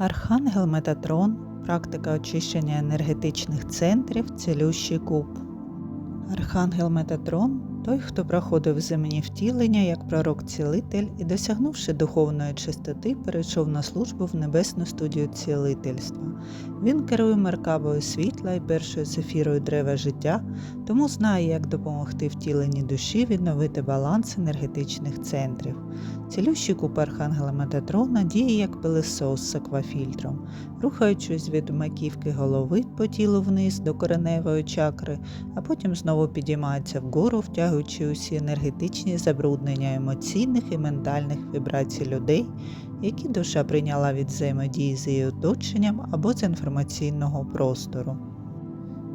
Архангел Метатрон, практика очищення енергетичних центрів, цілющий куб. Архангел Метатрон той, хто проходив земні втілення як пророк-цілитель і, досягнувши духовної чистоти, перейшов на службу в небесну студію цілительства. Він керує меркабою світла і першою сефірою дерева життя, тому знає, як допомогти втіленій душі відновити баланс енергетичних центрів. Цілющий куб Архангела Метатрона діє як пилисос з аквафільтром, рухаючись від маківки голови по тілу вниз до кореневої чакри, а потім знову підіймається вгору, втягуючи усі енергетичні забруднення емоційних і ментальних вібрацій людей, які душа прийняла від взаємодії з її оточенням або з інформаційного простору.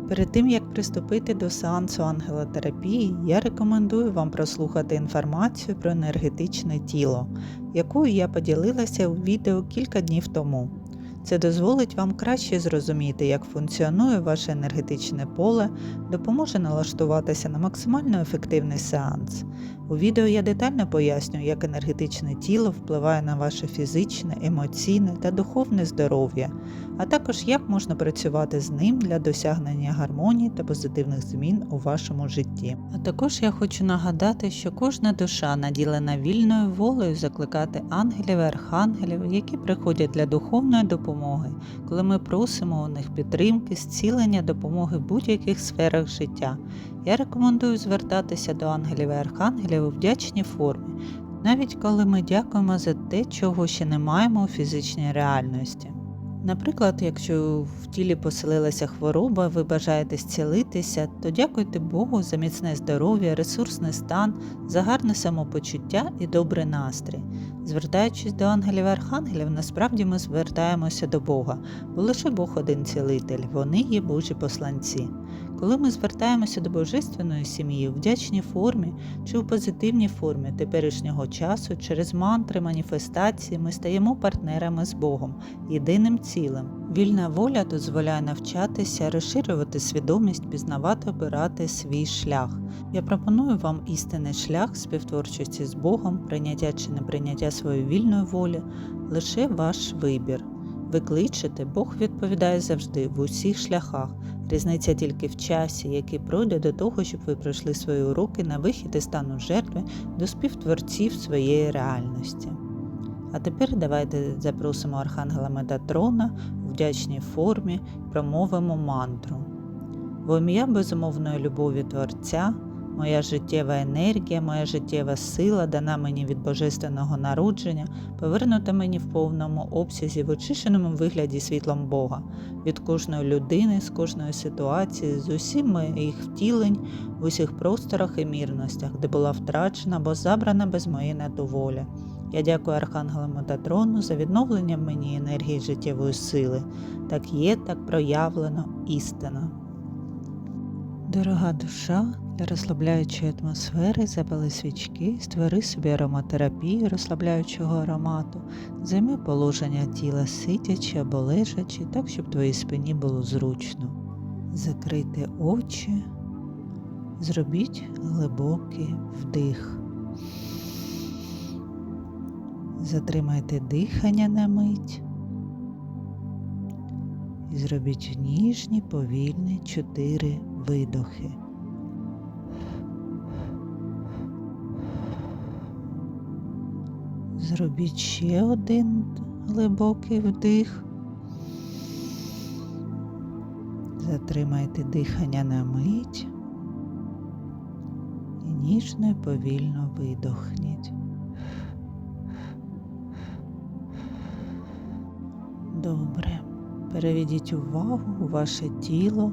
Перед тим як приступити до сеансу ангелотерапії, я рекомендую вам прослухати інформацію про енергетичне тіло, якою я поділилася у відео кілька днів тому. Це дозволить вам краще зрозуміти, як функціонує ваше енергетичне поле, допоможе налаштуватися на максимально ефективний сеанс. У відео я детально пояснюю, як енергетичне тіло впливає на ваше фізичне, емоційне та духовне здоров'я, а також як можна працювати з ним для досягнення гармонії та позитивних змін у вашому житті. А також я хочу нагадати, що кожна душа наділена вільною волею закликати ангелів і архангелів, які приходять для духовної допомоги, коли ми просимо у них підтримки, зцілення, допомоги в будь-яких сферах життя. Я рекомендую звертатися до ангелів і архангелів у вдячній формі, навіть коли ми дякуємо за те, чого ще не маємо у фізичній реальності. Наприклад, якщо в тілі поселилася хвороба, ви бажаєте зцілитися, то дякуйте Богу за міцне здоров'я, ресурсний стан, за гарне самопочуття і добрий настрій. Звертаючись до ангелів і архангелів, насправді ми звертаємося до Бога, бо лише Бог один цілитель, вони є Божі посланці. Коли ми звертаємося до божественної сім'ї у вдячній формі чи у позитивній формі теперішнього часу, через мантри, маніфестації, ми стаємо партнерами з Богом, єдиним цілим. Вільна воля дозволяє навчатися, розширювати свідомість, пізнавати, обирати свій шлях. Я пропоную вам істинний шлях співтворчості з Богом, прийняття чи неприйняття своєї вільної волі, лише ваш вибір. Ви кличете, Бог відповідає завжди в усіх шляхах. Різниця тільки в часі, який пройде до того, щоб ви пройшли свої уроки на вихід із стану жертви до співтворців своєї реальності. А тепер давайте запросимо Архангела Метатрона у вдячній формі, промовимо мантру. В ім'я безумовної любові Творця, моя життєва енергія, моя життєва сила, дана мені від божественного народження, повернута мені в повному обсязі, в очищеному вигляді світлом Бога, від кожної людини, з кожної ситуації, з усіх моїх втілень, в усіх просторах і мірностях, де була втрачена або забрана без моєї недоволі. Я дякую Архангелу Метатрону за відновлення мені енергії життєвої сили. Так є, так проявлено істина. Дорога душа, для розслабляючої атмосфери запали свічки, створи собі ароматерапію розслабляючого аромату, займи положення тіла сидячи або лежачи, так, щоб твоїй спині було зручно. Закрийте очі, зробіть глибокий вдих. Затримайте дихання на мить і зробіть ніжні, повільні чотири видохи. Зробіть ще один глибокий вдих. Затримайте дихання на мить і ніжно і повільно видохніть. Добре. Переведіть увагу у ваше тіло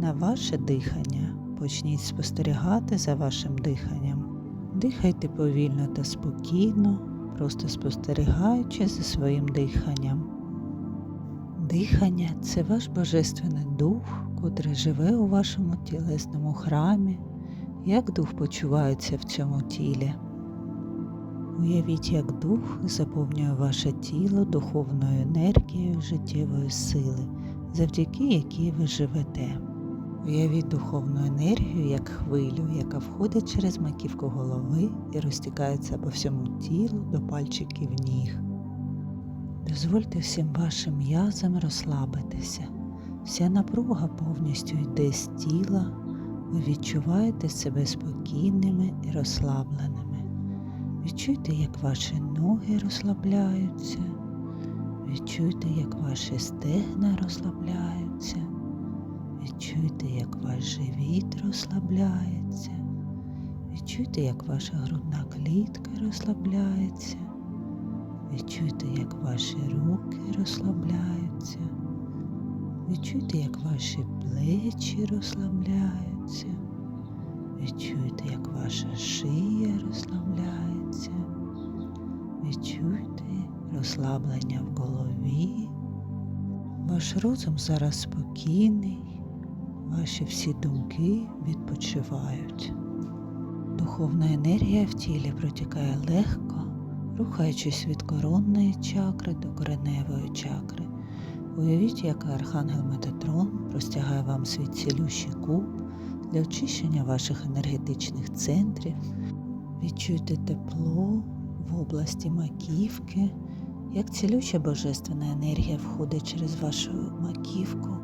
на ваше дихання. Почніть спостерігати за вашим диханням. Дихайте повільно та спокійно, просто спостерігаючи за своїм диханням. Дихання це ваш божественний дух, котрий живе у вашому тілесному храмі, як дух почувається в цьому тілі. Уявіть, як дух заповнює ваше тіло духовною енергією життєвої сили, завдяки якій ви живете. Уявіть духовну енергію як хвилю, яка входить через маківку голови і розтікається по всьому тілу до пальчиків ніг. Дозвольте всім вашим м'язам розслабитися. Вся напруга повністю йде з тіла. Ви відчуваєте себе спокійними і розслабленими. Відчуйте, як ваші ноги розслабляються. Відчуйте, як ваші стегна розслабляються. Відчуйте, як ваш живіт розслабляється. Відчуйте, як ваша грудна клітка розслабляється. Відчуйте, як ваші руки розслабляються. Відчуйте, як ваші плечі розслабляються. Відчуйте, як ваша шия розслабляється. Відчуйте розслаблення в голові. Ваш розум зараз спокійний, ваші всі думки відпочивають. Духовна енергія в тілі протікає легко, рухаючись від коронної чакри до кореневої чакри. Уявіть, як архангел Метатрон простягає вам свій цілющий куб для очищення ваших енергетичних центрів. Відчуйте тепло в області маківки, як цілюща божественна енергія входить через вашу маківку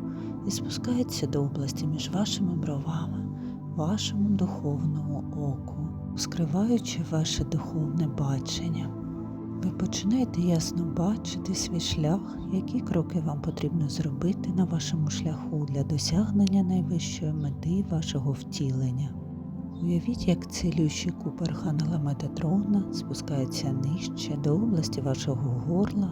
і спускається до області між вашими бровами, вашому духовному оку, скриваючи ваше духовне бачення. Ви починаєте ясно бачити свій шлях, які кроки вам потрібно зробити на вашому шляху для досягнення найвищої мети вашого втілення. Уявіть, як цілющий куб Архангела Метатрона спускається нижче до області вашого горла,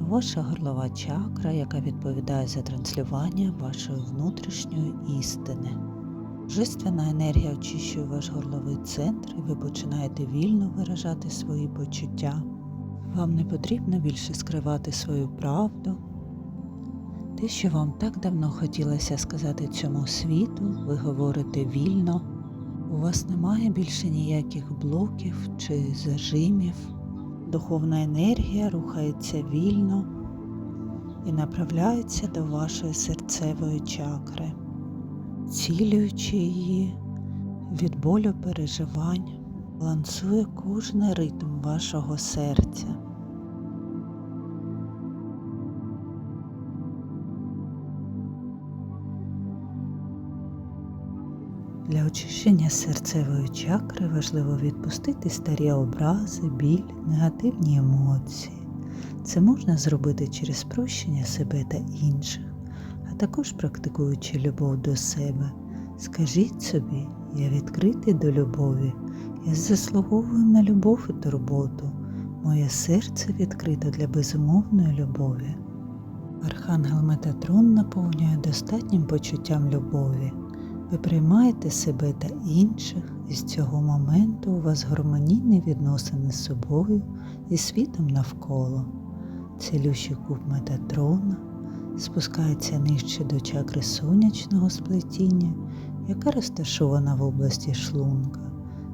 ваша горлова чакра, яка відповідає за транслювання вашої внутрішньої істини. Божественна енергія очищує ваш горловий центр і ви починаєте вільно виражати свої почуття. Вам не потрібно більше скривати свою правду. Те, що вам так давно хотілося сказати цьому світу, ви говорите вільно. У вас немає більше ніяких блоків чи зажимів. Духовна енергія рухається вільно і направляється до вашої серцевої чакри, цілюючи її від болю переживань, балансує кожний ритм вашого серця. Для очищення серцевої чакри важливо відпустити старі образи, біль, негативні емоції. Це можна зробити через прощення себе та інших, а також практикуючи любов до себе. Скажіть собі, я відкритий до любові, я заслуговую на любов і турботу. Моє серце відкрито для безумовної любові. Архангел Метатрон наповнює достатнім почуттям любові. Ви приймаєте себе та інших, і з цього моменту у вас гармонійні відносини з собою і світом навколо. Цілющий куб Метатрона спускається нижче до чакри сонячного сплетіння, яка розташована в області шлунка,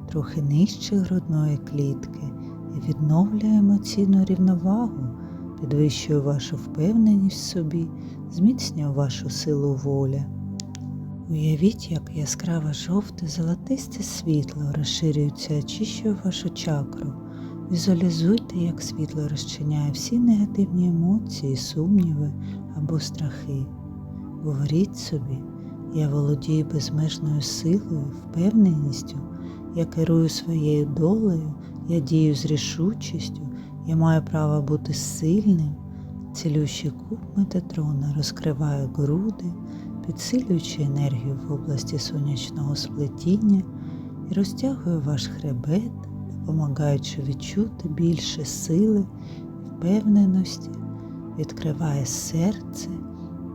трохи нижче грудної клітки і відновлює емоційну рівновагу, підвищує вашу впевненість в собі, зміцнює вашу силу волі. Уявіть, як яскраве жовте золотисте світло розширюється, очищує вашу чакру. Візуалізуйте, як світло розчиняє всі негативні емоції, сумніви або страхи. Говоріть собі, я володію безмежною силою, впевненістю, я керую своєю долею, я дію з рішучістю, я маю право бути сильним. Цілющий куб Метатрона розкриває груди, підсилюючи енергію в області сонячного сплетіння і розтягує ваш хребет, допомагаючи відчути більше сили, впевненості, відкриває серце,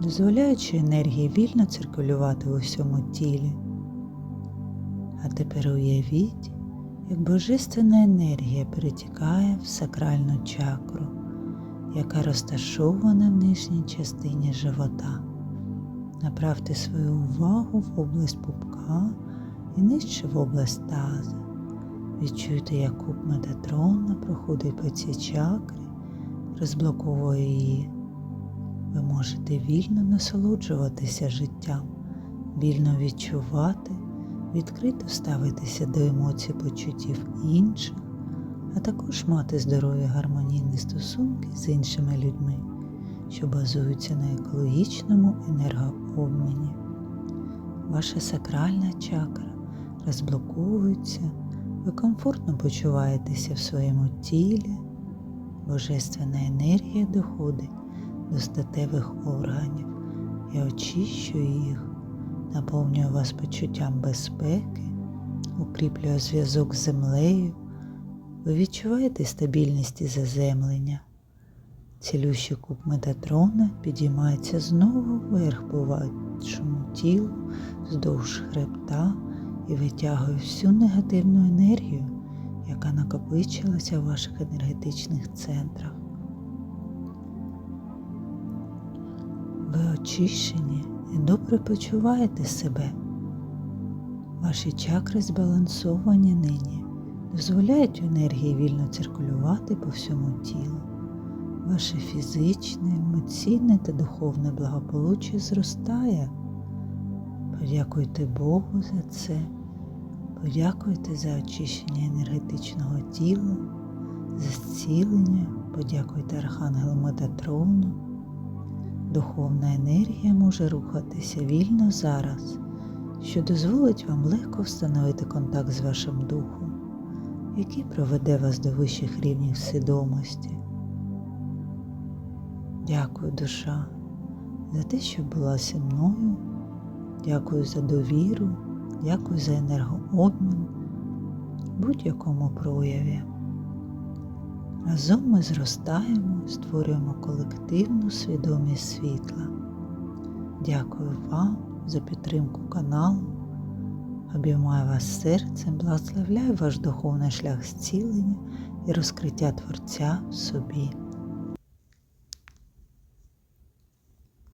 дозволяючи енергії вільно циркулювати у всьому тілі. А тепер уявіть, як божественна енергія перетікає в сакральну чакру, яка розташована в нижній частині живота. Направте свою увагу в область пупка і нижче в область таза. Відчуйте, як куб Метатрона проходить по цій чакрі, розблоковує її. Ви можете вільно насолоджуватися життям, вільно відчувати, відкрито ставитися до емоцій почуттів інших, а також мати здорові гармонійні стосунки з іншими людьми, що базуються на екологічному енергообміні. Ваша сакральна чакра розблоковується, ви комфортно почуваєтеся в своєму тілі, божественна енергія доходить до статевих органів і очищує їх, наповнює вас почуттям безпеки, укріплює зв'язок з землею, ви відчуваєте стабільність і заземлення. Цілющий куб Метатрона підіймається знову вверх по вашому тілу, вздовж хребта і витягує всю негативну енергію, яка накопичилася в ваших енергетичних центрах. Ви очищені і добре почуваєте себе. Ваші чакри збалансовані нині, дозволяють енергії вільно циркулювати по всьому тілу. Ваше фізичне, емоційне та духовне благополуччя зростає. Подякуйте Богу за це. Подякуйте за очищення енергетичного тіла, за зцілення, подякуйте Архангелу Метатрону. Духовна енергія може рухатися вільно зараз, що дозволить вам легко встановити контакт з вашим духом, який проведе вас до вищих рівнів свідомості. Дякую, душа, за те, що була зі мною. Дякую за довіру, дякую за енергообмін будь-якому прояві. Разом ми зростаємо, створюємо колективну свідомість світла. Дякую вам за підтримку каналу. Обіймаю вас серцем, благословляю ваш духовний шлях зцілення і розкриття Творця в собі.